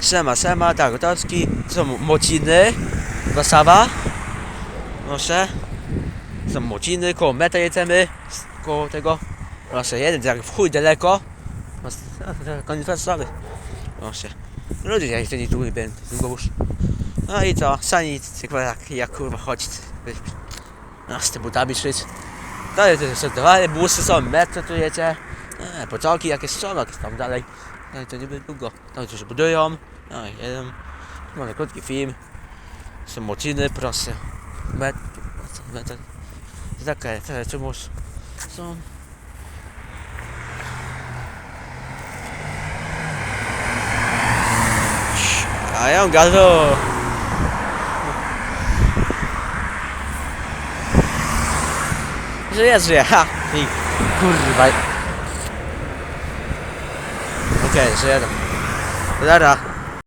Sema, sema, tak, Gotowski, są Mociny, Warszawa, proszę, są Mociny, koło meta jedziemy, koło tego, proszę, jeden tak w chuj daleko, koniec Warszawy, proszę, ludzie jak nie długo będą, już, no i co, sani, tylko jak, jak kurwa chodzić, no z tymi butami szyć, to jest to dalej, busy są, metro tu jedzie, e, pociągi jakieś są, jakieś tam dalej, no to nie będzie długo, tam coś budują, no i jeden, mamy krótki film, są mociny, proszę, metr, metr, takie, te, czemuś są, a ja gazu, Żyje, żyje, ha! I kurwa. OK，接着，接着。